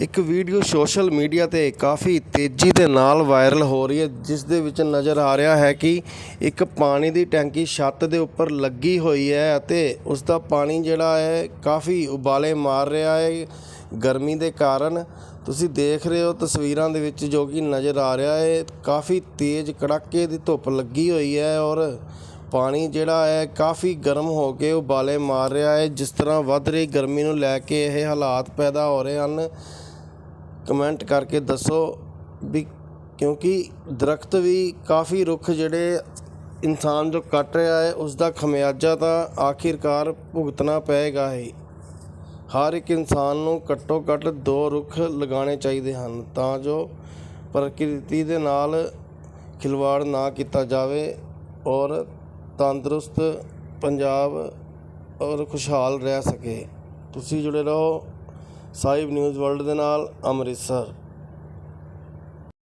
ਇੱਕ video social media ਤੇ ਕਾਫੀ ਤੇਜ਼ੀ ਦੇ ਨਾਲ ਵਾਇਰਲ ਹੋ ਰਹੀ ਹੈ, ਜਿਸ ਦੇ ਵਿੱਚ ਨਜ਼ਰ ਆ ਰਿਹਾ ਹੈ ਕਿ ਇੱਕ ਪਾਣੀ ਦੀ ਟੈਂਕੀ ਛੱਤ ਦੇ ਉੱਪਰ ਲੱਗੀ ਹੋਈ ਹੈ ਅਤੇ ਉਸ ਦਾ ਪਾਣੀ ਜਿਹੜਾ ਹੈ ਕਾਫੀ ਉਬਾਲੇ ਮਾਰ ਰਿਹਾ ਹੈ ਗਰਮੀ ਦੇ ਕਾਰਨ। ਤੁਸੀਂ ਦੇਖ ਰਹੇ ਹੋ ਤਸਵੀਰਾਂ ਦੇ ਵਿੱਚ ਜੋ ਕਿ ਨਜ਼ਰ ਆ ਰਿਹਾ ਹੈ, ਕਾਫੀ ਤੇਜ਼ ਕੜਾਕੇ ਦੀ ਧੁੱਪ ਲੱਗੀ ਹੋਈ ਹੈ ਔਰ ਪਾਣੀ ਜਿਹੜਾ ਹੈ ਕਾਫੀ ਗਰਮ ਹੋ ਕੇ ਉਬਾਲੇ ਮਾਰ ਰਿਹਾ ਹੈ। ਜਿਸ ਤਰ੍ਹਾਂ ਵੱਧ ਰਹੀ ਗਰਮੀ ਨੂੰ ਲੈ ਕੇ ਇਹ ਹਾਲਾਤ ਪੈਦਾ ਹੋ ਰਹੇ ਹਨ। ਕਮੈਂਟ ਕਰਕੇ ਦੱਸੋ ਵੀ ਕਿਉਂਕਿ ਦਰਖਤ ਵੀ ਕਾਫੀ ਰੁੱਖ ਜਿਹੜੇ ਇਨਸਾਨ ਜੋ ਕੱਟ ਰਿਹਾ ਹੈ, ਉਸ ਦਾ ਖਮਿਆਜਾ ਤਾਂ ਆਖਿਰਕਾਰ ਭੁਗਤਣਾ ਪਏਗਾ ਹੀ। ਹਰ ਇੱਕ ਇਨਸਾਨ ਨੂੰ ਘੱਟੋ ਘੱਟ ਦੋ ਰੁੱਖ ਲਗਾਉਣੇ ਚਾਹੀਦੇ ਹਨ ਤਾਂ ਜੋ ਪ੍ਰਕਿਰਤੀ ਦੇ ਨਾਲ ਖਿਲਵਾੜ ਨਾ ਕੀਤਾ ਜਾਵੇ ਔਰ ਤੰਦਰੁਸਤ, ਪੰਜਾਬ ਔਰ ਖੁਸ਼ਹਾਲ ਰਹਿ ਸਕੇ। ਤੁਸੀਂ ਜੁੜੇ ਰਹੋ ਸਾਹਿਬ ਨਿਊਜ਼ ਵਰਲਡ ਦੇ ਨਾਲ ਅੰਮ੍ਰਿਤਸਰ।